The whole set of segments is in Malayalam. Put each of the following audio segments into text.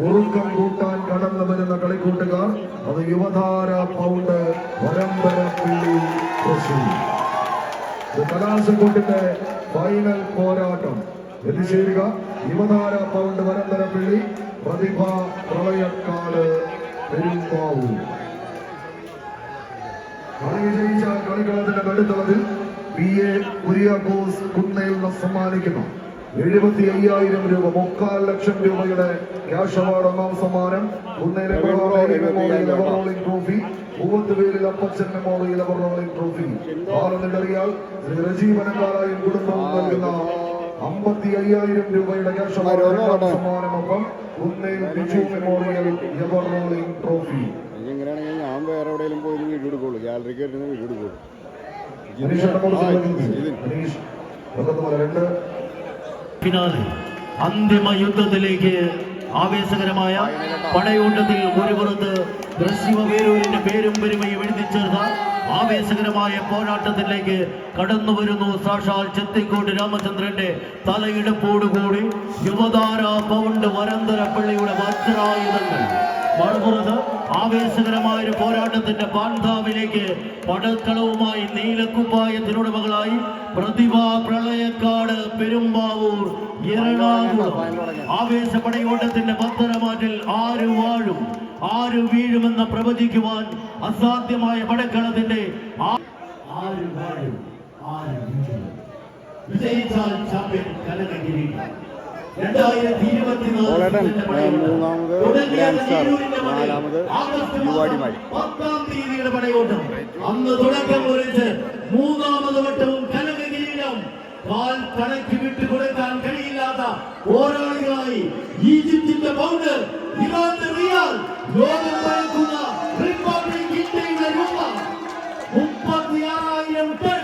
മുറുക്കം കൂട്ടാൻ കടന്നു വരുന്ന കളിക്കൂട്ടുകാർ അത് യുവതാര പൗണ്ട് വരമ്പരപ്പള്ളി കലാസക്കൂട്ടിന്റെ ഫൈനൽ പോരാട്ടം. എത്തിച്ചേരുക യുവധാര പൗണ്ട് വരന്തരപ്പള്ളി പ്രതിഭ പ്രളയക്കാട് പെരുമ്പാവൂർ. കളി വിജയിച്ച കളിക്കളത്തിന്റെ നടുത്തളത്തിൽ പി എ കുര്യാക്കോസ് കുന്നയിൽ സമ്മാനിക്കുന്നു. എഴുപത്തി അയ്യായിരം രൂപ മുക്കാൽ ലക്ഷം രൂപയുടെ ക്യാഷ് അവാർഡ് ഒന്നാം സമ്മാനം. കുന്നയിലെ memorial trophy മൂവത്തുപേരിൽ Appachan memorial ever rolling trophy ആണെന്നറിയാൽ Shri രജീവനക്കാരായും കുടുംബവും നൽകുന്ന അമ്പത്തി അയ്യായിരം രൂപയുടെ cash award സമ്മാനമൊപ്പം Biju memorial ever rolling trophy ഞാൻ വേറെ എവിടെയെങ്കിലും പോയി വീഡിയോ എടുക്കുള്ളൂ. ഗാലറിക്ക് വരുന്ന വീഡിയോ എടുക്കുള്ളൂ. രണ്ട്. ഫിനാലെ അന്തിമ യുദ്ധത്തിലേക്ക് ആവേശകരമായ പടയോട്ടത്തിൽ ഒരു പുറത്ത് ദൃശ്യവേരൂരിന്റെ പേരും പെരുമയും എഴുതിച്ചേർത്ത ആവേശകരമായ പോരാട്ടത്തിലേക്ക് കടന്നു വരുന്നു സാക്ഷാൽ ചെത്തിക്കോട് രാമചന്ദ്രന്റെ തലയിടപ്പോടുകൂടി യുവതാര പൗണ്ട് വരന്തര പള്ളിയുടെ വജ്രായുധങ്ങൾ. മറുപുറത്ത് ആവേശകരമായ ഒരു പോരാട്ടത്തിന്റെ പാണ്ഡാവിലേക്ക് പടക്കളവുമായി നീലക്കുപ്പായത്തിനുടമകളായി പ്രതിഭാ പ്രളയക്കാട് പെരുമ്പാവൂർ എറണാകുളം. ആവേശപടയോട്ടത്തിന്റെ പത്തരമാറ്റിൽ ആര് വാഴും? ആര് വീഴുമെന്ന് പ്രവചിക്കുവാൻ അസാധ്യമായ പടക്കളത്തിന്റെ ആര് വാഴും? ആര് വിജയിച്ചാൽ ചാമ്പ്യൻ കലക ഓളേട്ടൻ, മൂന്നാമത് ഗ്രാൻഡ് സ്റ്റാർ, നാലാമത് യുവാടിമാരി. പത്താം തീയതിയുടെ പടയോട്ടം അന്ന് തുടക്കം കുറിച്ച് മൂന്നാമത് വട്ടവും കനക കിരീടം. കാൽ കണക്ക് വിട്ടു കൊടുക്കാൻ കഴിയില്ലാത്ത പോരാളികളായി ഈജിപ്തിന്റെ പൗണ്ട് ഇറാന്റെ റിയാൽ ലോകം ഭയക്കുന്ന റിപ്പബ്ലിക് ഇന്ത്യയുടെ രൂപ. മുപ്പത്തിയാറായിരം ടൺ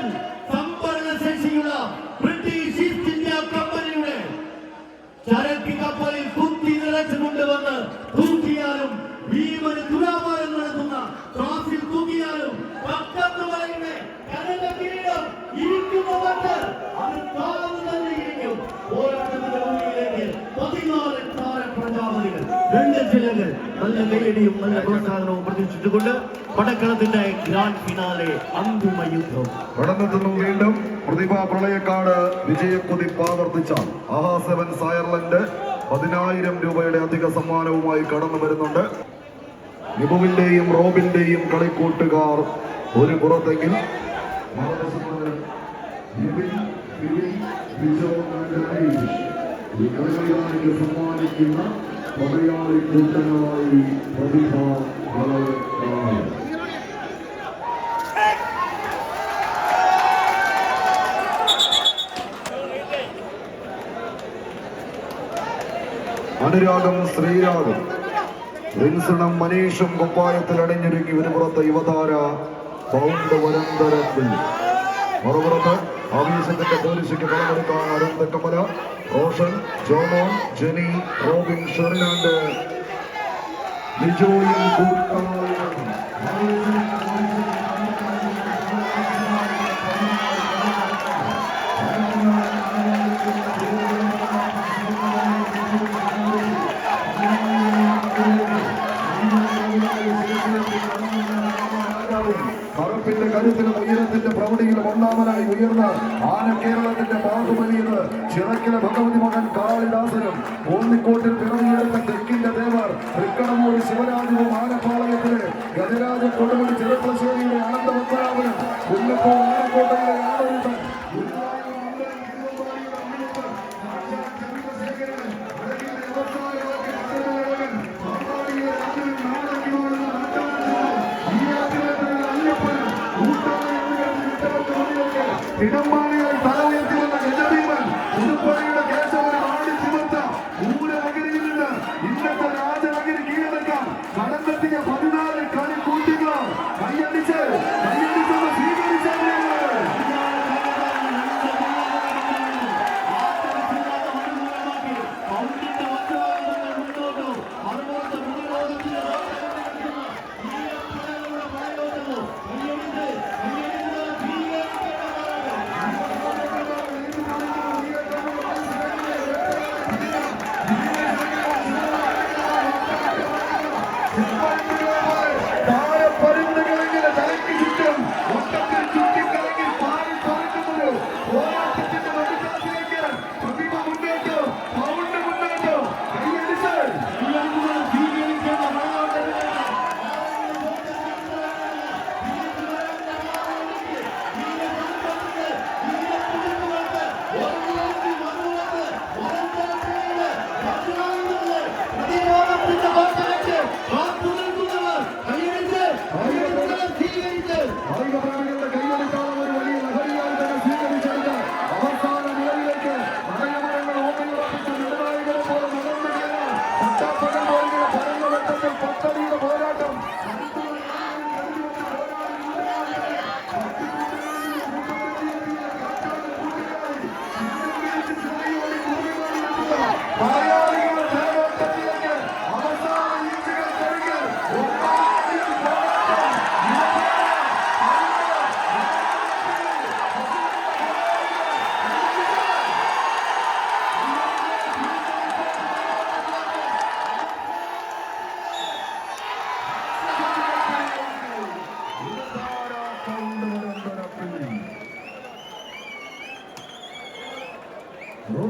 ജില്ലകൾ നല്ല കൈയടിയും നല്ല പ്രോത്സാഹനവും പ്രതീക്ഷിച്ചുകൊണ്ട് പടക്കളത്തിന്റെ ഗ്രാൻഡ് ഫിനാലെ അന്തിമ യുദ്ധം. കടന്നെത്തുന്നു വീണ്ടും പ്രതിഭ പ്രളയക്കാട് വിജയക്കുതിപ്പ് ആവർത്തിച്ച ആഹാ സെവൻസ് അയർലൻഡ് പതിനായിരം രൂപയുടെ അധിക സമ്മാനവുമായി കടന്നു വരുന്നുണ്ട്. നിബുവിന്റെയും റോബിന്റെയും കളിക്കൂട്ടുകാർ ഒരു പുറത്തെങ്കിൽ സമ്മാനിക്കുന്ന മലയാളി കൂട്ടങ്ങളായി പ്രതിഭ അനുരാഗം ശ്രീരാഗം. വിൻസണം മനീഷും കുപ്പായത്തിൽ അണിഞ്ഞൊരുങ്ങി ഒരു യുവതാര പൗണ്ട് വരന്തരത്തിൽ മറുപുറത്ത് ആവേശത്തിന്റെ പോലീസിക്ക് പണമെടുക്കാൻ അരുന്ത കമല റോഷൻ ജോമോൻ ജെനി റോബിൻ ഷെർലാൻഡ് ലിജോയും കറുപ്പിന്റെ കരുത്തിലും ഉയരത്തിന്റെ പ്രൗഢിയിലും ഒന്നാമനായി ഉയർന്ന ആന കേരളത്തിന്റെ ബാഹുബലിയത് ചിറക്കിലെ ഭഗവതി മകൻ കാളിദാസനും ഓന്നിക്കോട്ടിൽ പിറന്നിയെടുത്ത തെക്കിന്റെ ദേവർ തൃക്കണമൂർ ശിവരാജുവും ആനപ്പാളയത്തിലെ ഗജരാജ കൊടുമുടി ചെറുപ്പശ്ശേരിയുടെ ആനന്ദപത്മനാഭനും പുല്ലപ്പോ ആനക്കോട്ടയിലെ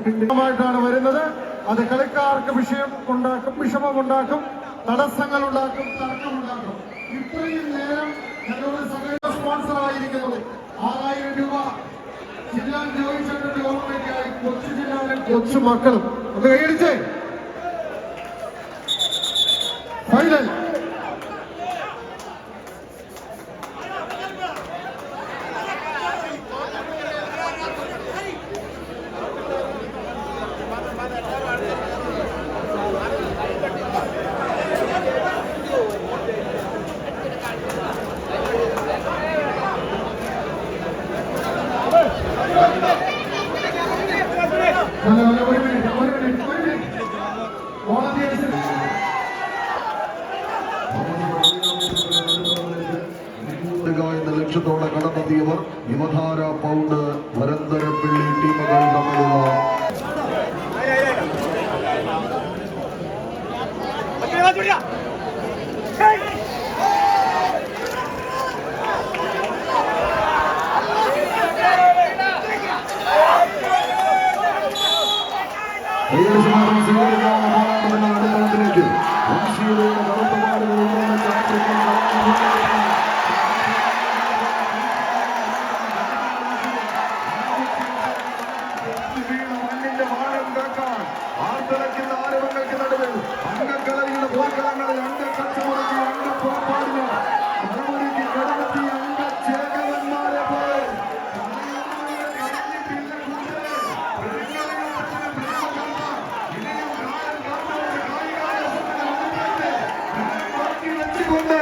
ായിട്ടാണ് വരുന്നത്. അത് കളിക്കാർക്ക് വിഷയം ഉണ്ടാക്കും വിഷമമുണ്ടാക്കും തടസ്സങ്ങൾ ഉണ്ടാക്കും തർക്കമുണ്ടാക്കും ഇത്രയും നേരം ഞങ്ങളുടെ സഹകരണ സ്പോൺസർ ആയിരിക്കുന്നത് ആറായിരം രൂപ ജില്ലാ ജോയിച്ചേട്ടന്റെ ഓർമ്മയ്ക്കായി കൊച്ചു ജില്ലയിലെ കൊച്ചു മക്കളും. ഒന്ന് കൈയടിച്ചേ ഫൈനൽ എന്ന ലക്ഷ്യത്തോടെ കടന്നെത്തിയവർ യുവധാര പൗണ്ട് വരന്തരപ്പിള്ളി ടീമുകൾ തമ്മിലുള്ള ഏകദേശം நடக்கின்ற ஆர்வங்களுக்கு நடுவில் அங்க கலரியில் போர்க்களங்களை அங்க கற்று முறைக்கு அங்க புறப்பாடுங்க மறுமுறைக்கு கடுமத்தி அங்க சேகவன் மாறே போய் கொண்டு